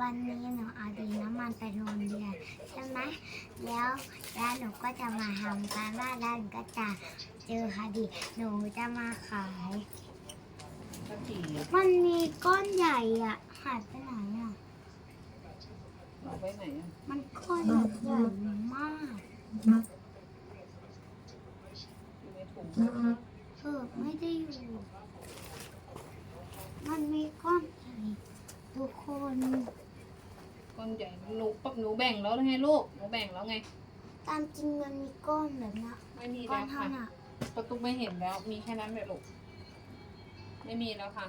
วันนี้หนูเอาดินน้ำมันไปโรงเรียนใช่ไหมแล้วแล้วหนูก็จะมาทำการบ้านแล้วหนูก็จะเจอคดีหนูจะมาขายมันมีก้อนใหญ่อะหายไปไหนอะเอาไว้ไหนอะ มันก้อนใหญ่มาก อยู่ในถุง เออไม่ได้อยู่ มันมีก้อนใหญ่ทุกคน ก้อนใหญ่หนูปักหนูแบ่งแล้วไงลูกหนูแบ่งแล้วไง ตามจริงมันมีก้อนแบบเนี้ยไม่มีก้อแล้นวเท่าค่ะน่ะประตูไม่เห็นแล้วมีแค่นั้นแหละลูกไม่มีแล้วค่ะ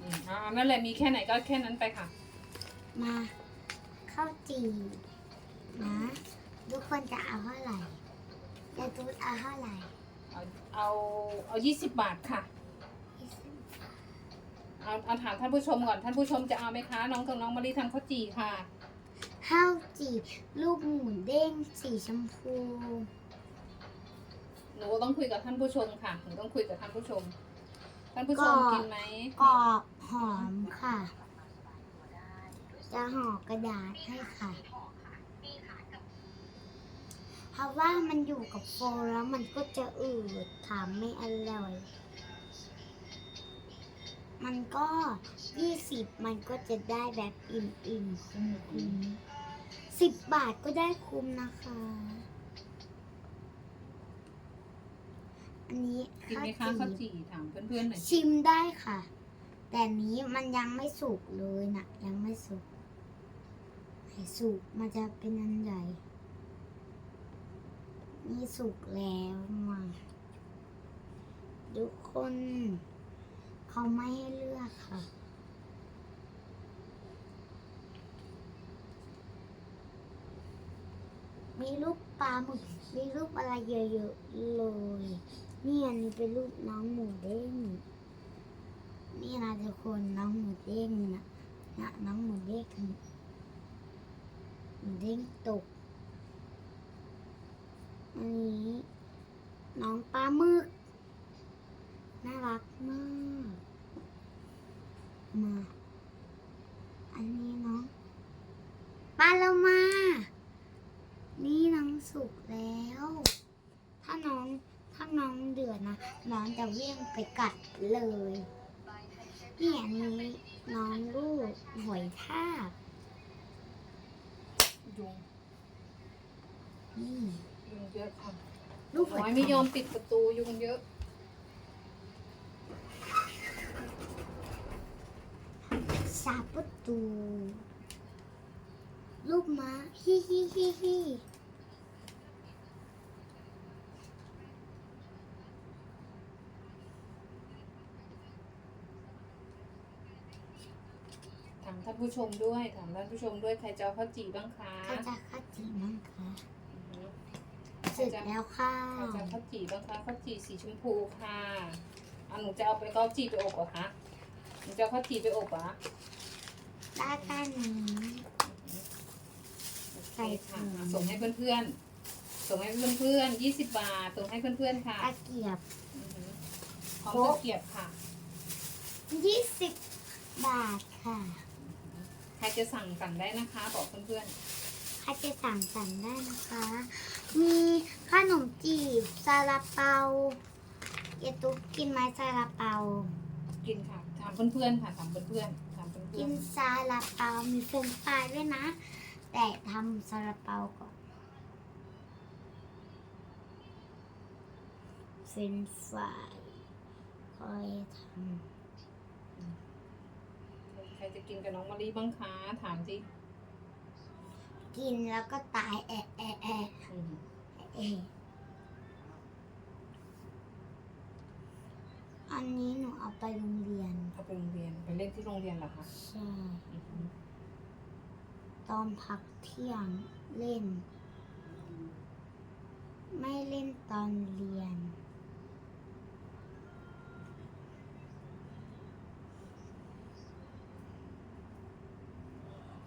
อืมอ่านั่นแหละมีแค่ไหนก็แค่นั้นไปค่ะ มาข้าวจี่นะ ทุกคนจะเอาเท่าไหร่จะตูดเอาเท่าไหร่เอาเอาเอายี่สิบบาทค่ะ เอาเอาถามท่านผู้ชมก่อนท่านผู้ชมจะเอาไหมคะ น้องกับน้องมารีทำข้าวจี่ค่ะ ข้าวจี่ลูกหมูเด้งสีชมพู หนูต้องคุยกับท่านผู้ชมค่ะ หนูต้องคุยกับท่านผู้ชม ท่านผู้ชมกินไหมกรอบหอมค่ะ จะห่อกระดาษให้ค่ะ เพราะว่ามันอยู่กับโฟมแล้วมันก็จะอืดถามไม่อร่อย มันก็ยี่สิบมันก็จะได้แบบอิ่มๆคุ้มๆสิบบาทก็ได้คุ้มนะคะ อันนี้กินไหมคะข้าวจี่ถามเพื่อนๆหน่อยชิมได้ค่ะ แต่นี้มันยังไม่สุกเลยนะยังไม่สุกให้สุกมันจะเป็นอันใหญ่นี่สุกแล้วมาทุกคน เขาไม่ให้เลือกค่ะ มีรูปปลาหมึก มีรูปอะไรเยอะๆเลย นี่อันนี้เป็นรูปน้องหมูเด้ง นี่นะทุกคนน้องหมูเด้งนะนะน้องหมูเด้งหมูเด้งตก อันนี้น้องปลาหมึก น่ารักมาก มา อันนี้น้องปลาโลมา นี่น้องสุกแล้ว ถ้าน้อง ถ้าน้องเดือดนะ น้องจะวิ่ง ไปกัดเลยนี่อันนี้น้องลูกหอยทากยุงนี่ยุงเยอะค่ะลูกหอยน้อยทากไม่ยอมปิดประตูยุงเยอะ สาประตู ลูกม้าฮิฮิฮิฮิ ท่านผู้ชมด้วยถามท่านผู้ชมด้วยใครจะเอาข้าวจี่บ้างคะข้าจะข้าจีมั้งคะอือฮึเสร็จแล้วค่ะใครจะเอาข้าวจี่บ้างคะข้าวจี่สีชมพูค่ะอะหนูจะเอาไปข้าวจี่ไปอบเหรอคะหนูจะเอาข้าวจี่ไปอบเหรอด้านด้านนี้ใส่ใส่ถุค่ะงส่งให้เพื่อนๆส่งให้เพื่อนๆยี่สิบบาทส่งให้เพื่อนๆค่ะตะเกียบอือหือพร้อมตะเกียบค่ะยี่สิบบาทค่ะใครจะสั่งสั่งได้นะคะ บอกเพื่อนใครจะสั่งสั่งได้นะคะ มีขนมจีบซาลาเปาเยตุ๊กกินไหมซาลาเปา ๆ กินค่ะ ถามเพื่อนๆค่ะ ถามเพื่อนๆถามเพื่กิอนนซาลาเปา มีเฟรนช์ฟรายด้วยนะ แต่ทำซาลาเปาก่อน เฟรนช์ฟรายค่อยทๆใครจะกินกับน้องมะลิบ้างคะ ถามสิำกินแล้วก็ตายแอะแอะแอะอือหือแอะอันนี้หนูเอาไปโรงเรียนเอาไปโรงเรียนไปเล่นที่โรงเรียนเหรอคะใช่อือหือตอนพักเที่ยงเล่น ไม่เล่นตอนเรียน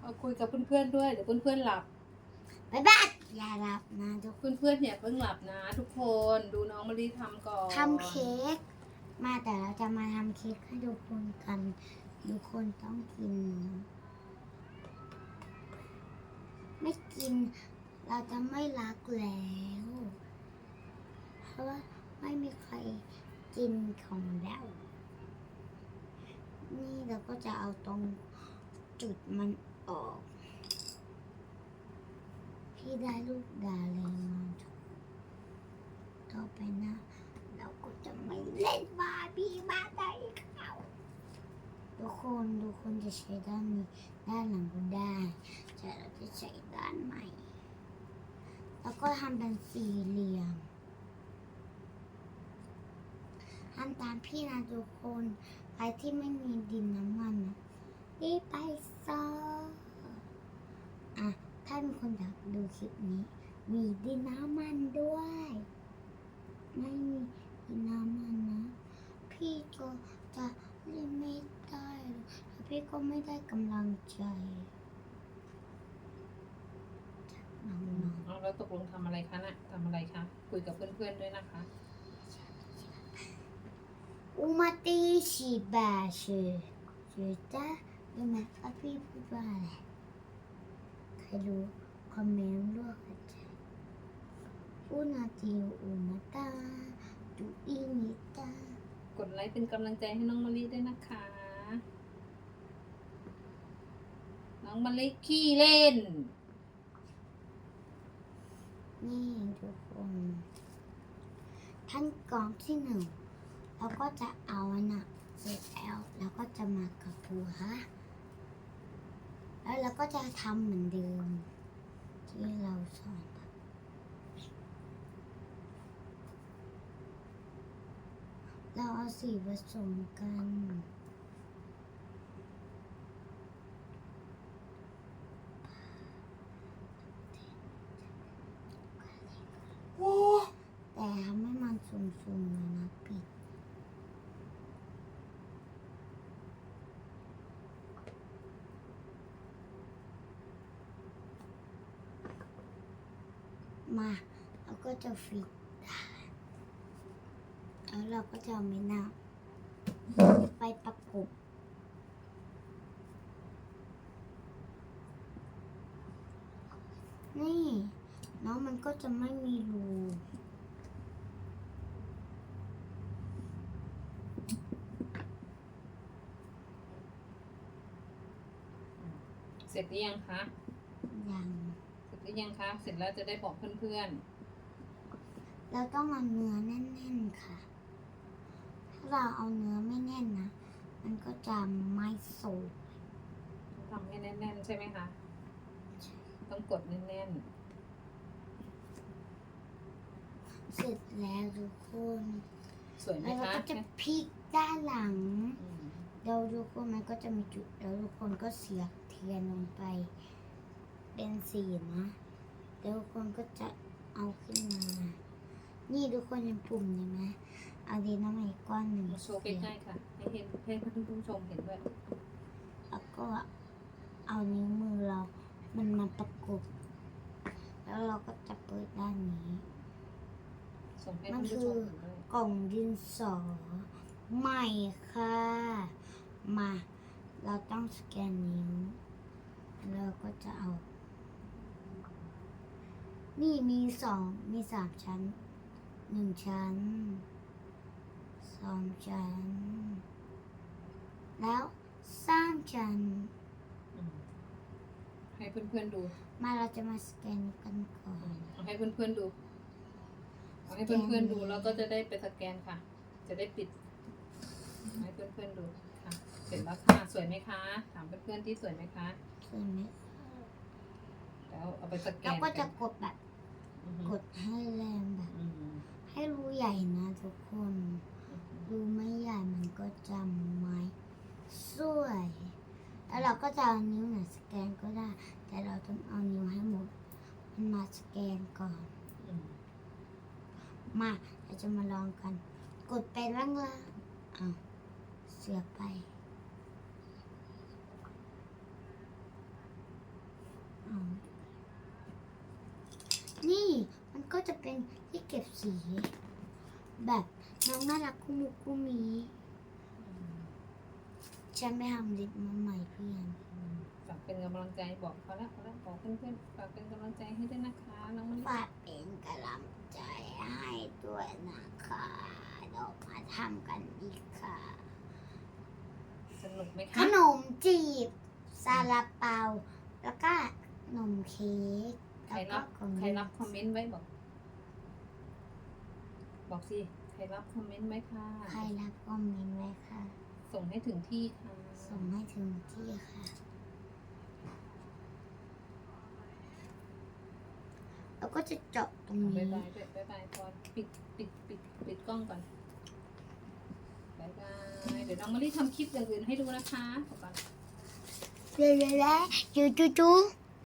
เอาคุยกับเพื่อนๆด้วยเดี๋ยวเพื่อนๆหลับ บ๊ายบายอย่าหลับนะทุกคนเพื่อนๆอย่าเพิ่งหลับนะ ทุกคนดูน้องมะลิทำก่อนทำเค้กมาแต่เราจะมาทำเค้กให้ทุกคนกันทุกคนต้องกินนะไม่กิน เราจะไม่รักแล้ว เพราะว่าไม่มีใครกินของเรานี่เราก็จะเอาตรงจุดมัน ออก พี่ได้ลูกดาเลยมาต่อไปนะ เราก็จะไม่เล่นบาร์บี้บ้านใดเขาทุกคนทุกคนจะใช้ด้านนี้ด้านหลังก็ได้แต่เราจะใช้ด้านใหม่ แล้วก็ทำเป็นสี่เหลี่ยมทำตามพี่นะทุกคน ใครที่ไม่มีดินน้ำมันนะรีบไปออะ ถ้ามี คนอยากดูคลิปนี้ มีดินน้ำมันด้วย ไม่มีดินน้ำมันนะ พี่ก็จะเล่นไม่ได้แล้วพี่ก็ไม่ได้กำลังใจจากน้องๆ เอาแล้วตกลงทำอะไรคะน่ะทำอะไรคะ คุยกับเพื่อนๆด้วยนะคะ อุมาตีชีบาชือชื่อจ้ารู้ไหมว่าพี่พูดว่าอะไรใครรู้ คอมเมนต์ด้วยกันจ้ะอุนาตีอุมาตาดูอีนิตากดไลค์เป็นกำลังใจให้น้องมะลิด้วยนะคะ น้องมะลิขี้เล่น นี่ทุกคนท่านกองที่หนึ่งเราก็จะเอาอันน่ะเสร็จแล้วเราก็จะมากับหัวแล้วเราก็จะทำเหมือนเดิม ที่เราสอนเราเอาสีผสมกัน แต่ทำให้มันสูงๆเลยนะปิด มาเราก็จะฟิตได้แล้วเราก็จะเอาไม่นาไปประกบนี่ น้องมันก็จะไม่มีรูเสร็จหรือยังคะอย่างเสร็จ หรือยังคะ เสร็จแล้วจะได้บอกเพื่อนเราต้องเอาเนื้อแน่นๆค่ะ ถ้าเราเอาเนื้อไม่แน่นนะ มันก็จะไม่สุกๆทำให้แน่นๆ ใช่ไหมคะ ต้องกดแน่นเสร็จแล้วทุกคนๆสวยไหมแล้วเราคะก็จะพลิกด้านหลังอืมเราทุกคนมันก็จะมีจุดแล้วทุกคนก็เสียบเทียนลงไป เป็นสีนะ แล้วทุกคนก็จะเอาขึ้นมา นี่ทุกคนยังปุ่มเห็นไหมเอาดีน้ำมันอีกก้อนหนึ่งมาโชว์ใกล้ๆค่ะ ให้เห็นให้ท่านผู้ชมเห็นด้วย แล้วก็เอานิ้วมือเรา มันมาประกบ แล้วเราก็จะเปิดด้านนี้ส่งให้ท่านผู้ชมเห็นด้วยกล่องดินสอใหม่ค่ะ มา เราต้องสแกนนิ้วแล้วก็จะเอา นี่มีสองมีสามชั้นหนึ่งชั้นสองชั้น แล้วสามชั้น อืมให้เพื่อนๆดูมาเราจะมาสแกนกันก่อนเอาให้เพื่อนๆดูเอาให้เพื่อนๆดูแล้วก็จะได้ไปสแกนค่ะ จะได้ปิดให้เพื่อนๆดูค่ะ เสร็จแล้วค่ะสวยไหมคะ ถามเพื่อนๆที่สวยไหมคะเคยไหมแล้วเอาไปสแกเรานก็จะน กดแบบอือฮึ กดให้แรงแบบอืมให้รูใหญ่นะทุกคนอือฮึรูไม่ใหญ่มันก็จะไม่สวย แล้วเราก็จะเอานิ้วหน่ะสแกนก็ได้ แต่เราต้องเอานิ้วให้หมด มันมาสแกนก่อนอืมมาเราจะมาลองกัน กดไปล่างๆอ้าวเสียบไปอ้าวนี่มันก็ จะเป็นที่เก็บสี แบบน้องน่ารักกุมุกกุมีอืมฉันไปทำลิปมาใหม่เพื่อนอืมฝากเป็นกำลังใจบอกเขาแล้วเขาแล้วบอกเพื่อนๆฝากเป็นกำลังใจให้ด้วยนะคะน้องมะลิฝากเป็นกำลังใจให้ด้วยนะคะเรามาทำกันอีกค่ะ สนุกไหมขคะนมจีบซาลาเปา แล้วก็ขนมเค้กใครแล้วรัก็บของใครรับคอมเมนต์ไว้บอก บอกสิ ใครรับคอมเมนต์ไว้ค่ะใครรับคอมเมนต์ไว้ค่ะส่งให้ถึงที่ค่ะ ส่งให้ถึงที่ค่ะ แล้วก็จะจบตรงบ๊านี้ยบายด้วยบ๊ายบายพอปิดปิดปิดปิดกล้องก่อนบ๊ายบาย เดี๋ยวน้องมะลิทำคลิปอย่างอื่นให้ดูนะคะขอบคุณเร็วๆๆจูจูจู